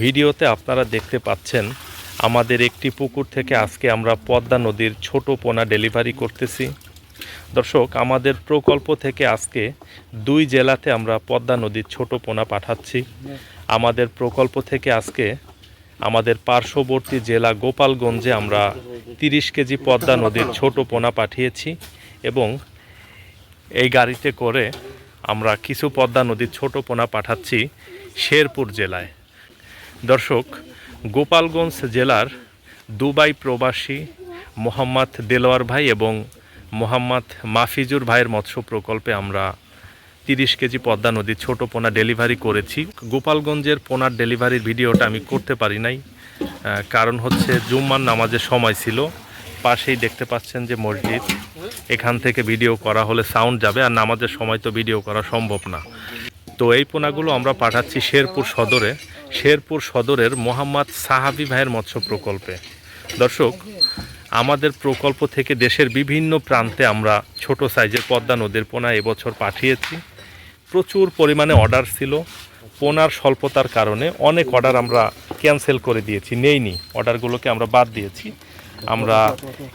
ভিডিওতে আপনারা দেখতে পাচ্ছেন, আমাদের একটি পুকুর থেকে আজকে আমরা পদ্মা নদীর ছোট পোনা ডেলিভারি করতেছি। দর্শক, আমাদের প্রকল্প থেকে আজকে দুই জেলাতে আমরা পদ্মা নদীর ছোট পোনা পাঠাচ্ছি। আমাদের প্রকল্প থেকে আজকে আমাদের পার্শ্ববর্তী জেলা গোপালগঞ্জে আমরা তিরিশ কেজি পদ্মা নদীর ছোট পোনা পাঠিয়েছি এবং এই গাড়িতে করে আমরা কিছু পদ্মা নদীর ছোট পোনা পাঠাচ্ছি শেরপুর জেলায়। দর্শক, গোপালগঞ্জ জেলার দুবাই প্রবাসী মোহাম্মদ দেলোয়ার ভাই এবং মোহাম্মদ মাফিজুর ভাইয়ের মৎস্য প্রকল্পে আমরা তিরিশ কেজি পদ্মা নদীর ছোট পোনা ডেলিভারি করেছি। গোপালগঞ্জের পোনার ডেলিভারির ভিডিওটা আমি করতে পারি নাই। কারণ হচ্ছে জুম্মার নামাজের সময় ছিল। পাশেই দেখতে পাচ্ছেন যে মসজিদ। এখান থেকে ভিডিও করা হলে সাউন্ড যাবে, আর নামাজের সময় তো ভিডিও করা সম্ভব না। তো এই পোনাগুলো আমরা পাঠাচ্ছি শেরপুর সদরে। শেরপুর সদরের মোহাম্মদ সাহাবি ভাইয়ের মৎস্য প্রকল্পে। দর্শক, আমাদের প্রকল্প থেকে দেশের বিভিন্ন প্রান্তে আমরা ছোট সাইজের পদ্মা নদীর পোনা এবছর পাঠিয়েছি। প্রচুর পরিমাণে অর্ডার ছিল। পোনার স্বল্পতার কারণে অনেক অর্ডার আমরা ক্যান্সেল করে দিয়েছি, নেইনি। অর্ডারগুলোকে আমরা বাদ দিয়েছি। আমরা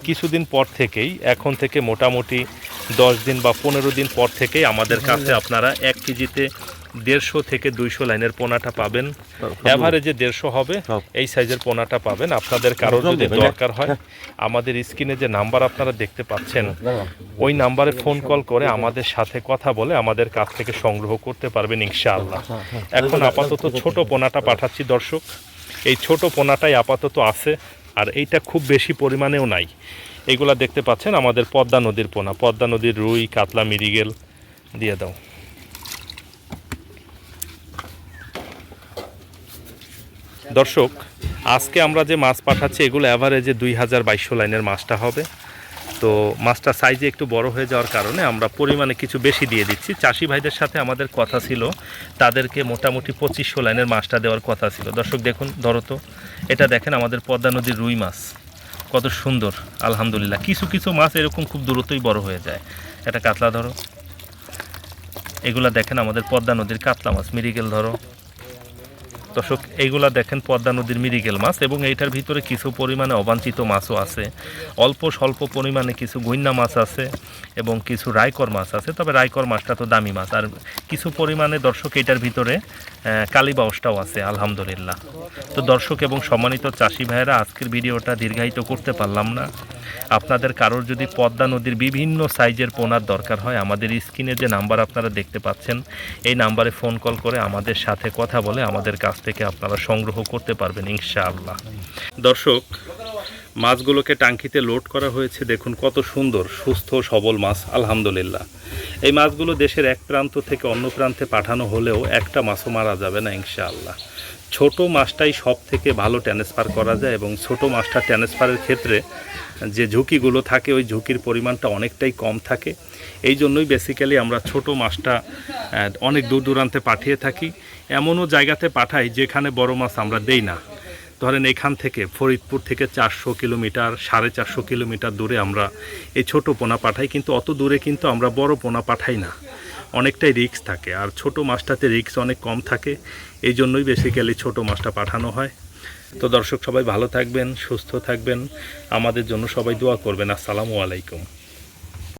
কিছুদিন পর থেকেই, এখন থেকে মোটামুটি দশ দিন বা পনেরো দিন পর থেকেই আমাদের কাছে আপনারা এক কেজিতে দেড়শো থেকে দুইশো লাইনের পোনাটা পাবেন। অ্যাভারেজে দেড়শো হবে এই সাইজের পোনাটা পাবেন। আপনাদের কারোর যদি দরকার হয় আমাদের স্ক্রিনে যে নাম্বার আপনারা দেখতে পাচ্ছেন ওই নাম্বারে ফোন কল করে আমাদের সাথে কথা বলে আমাদের কাছ থেকে সংগ্রহ করতে পারবেন ইনশাআল্লাহ। এখন আপাতত ছোট পোনাটা পাঠাচ্ছি দর্শক। এই ছোট পোনাটাই আপাতত আছে। আর এইটা খুব বেশি পরিমাণেও নাই। এইগুলা দেখতে পাচ্ছেন আমাদের পদ্মা নদীর পোনা। পদ্মা নদীর রুই, কাতলা, মিরিগেল দিয়ে দাও। দর্শক, আজকে আমরা যে মাছ পাঠাচ্ছি, এগুলো অ্যাভারেজে দুই হাজার বাইশশো লাইনের মাছটা হবে। তো মাছটা সাইজে একটু বড় হয়ে যাওয়ার কারণে আমরা পরিমাণে কিছু বেশি দিয়ে দিচ্ছি। চাষি ভাইদের সাথে আমাদের কথা ছিল, তাদেরকে মোটামুটি পঁচিশশো লাইনের মাছটা দেওয়ার কথা ছিল। দর্শক দেখুন, ধরো তো, এটা দেখেন আমাদের পদ্মা নদীর রুই মাছ। কত সুন্দর, আলহামদুলিল্লাহ। কিছু কিছু মাছ এরকম খুব দ্রুতই বড় হয়ে যায়। এটা কাতলা ধরো। এগুলা দেখেন আমাদের পদ্মা নদীর কাতলা মাছ। মিরিগেল ধরো। দর্শক এইগুলা দেখেন পদ্মা নদীর মিরিগেল মাছ এবং এইটার ভিতরে কিছু পরিমাণে অবাঞ্ছিত মাছও আছে। অল্প স্বল্প পরিমাণে কিছু গৈন্না মাছ আছে এবং কিছু রায়কর মাছ আছে তবে রায়কর মাছটা তো দামি মাছ। আর কিছু পরিমাণে দর্শক এটার ভিতরে আহ, কালীবাউসটাও আছে আলহামদুলিল্লাহ। তো দর্শক এবং সম্মানিত চাষি ভাইয়েরা আজকের ভিডিওটা দীর্ঘায়িত করতে পারলাম না। আপনাদের কারোর যদি পদ্মা নদীর বিভিন্ন সাইজের পোনার দরকার হয়, আমাদের স্ক্রিনে যে নাম্বার আপনারা দেখতে পাচ্ছেন, এই নাম্বারে ফোন কল করে আমাদের সাথে কথা বলে আমাদের কাছ থেকে আপনারা সংগ্রহ করতে পারবেন ইনশাআল্লাহ। দর্শক, মাছগুলোকে টাঙ্কিতে লোড করা হয়েছে, দেখুন কত সুন্দর, সুস্থ, সবল মাছ, আলহামদুলিল্লাহ। এই মাছগুলো দেশের এক প্রান্ত থেকে অন্য প্রান্তে পাঠানো হলেও একটা মাছও মারা যাবে না ইনশাআল্লাহ। ছোট মাছটাই সব থেকে ভালো ট্রান্সফার করা যায় এবং ছোট মাছটা ট্রান্সফারের ক্ষেত্রে যে ঝুঁকিগুলো থাকে, ওই ঝুঁকির পরিমাণটা অনেকটাই কম থাকে। এই জন্যই বেসিক্যালি আমরা ছোট মাছটা অনেক দূর দূরান্তে পাঠিয়ে থাকি। এমনও জায়গাতে পাঠাই যেখানে বড় মাছ আমরা দেই না। ধরেন এখান থেকে ফরিদপুর থেকে চারশো কিলোমিটার, সাড়ে চারশো কিলোমিটার দূরে আমরা এই ছোট পোনা পাঠাই, কিন্তু অত দূরে কিন্তু আমরা বড় পোনা পাঠাই না। অনেকটাই রিক্স থাকে। আর ছোট মাছটাতে রিক্স অনেক কম থাকে। এই জন্যই বেসিক্যালি ছোট মাছটা পাঠানো হয়। তো দর্শক সবাই ভালো থাকবেন, সুস্থ থাকবেন। আমাদের জন্য সবাই দোয়া করবেন। আসসালামু আলাইকুম।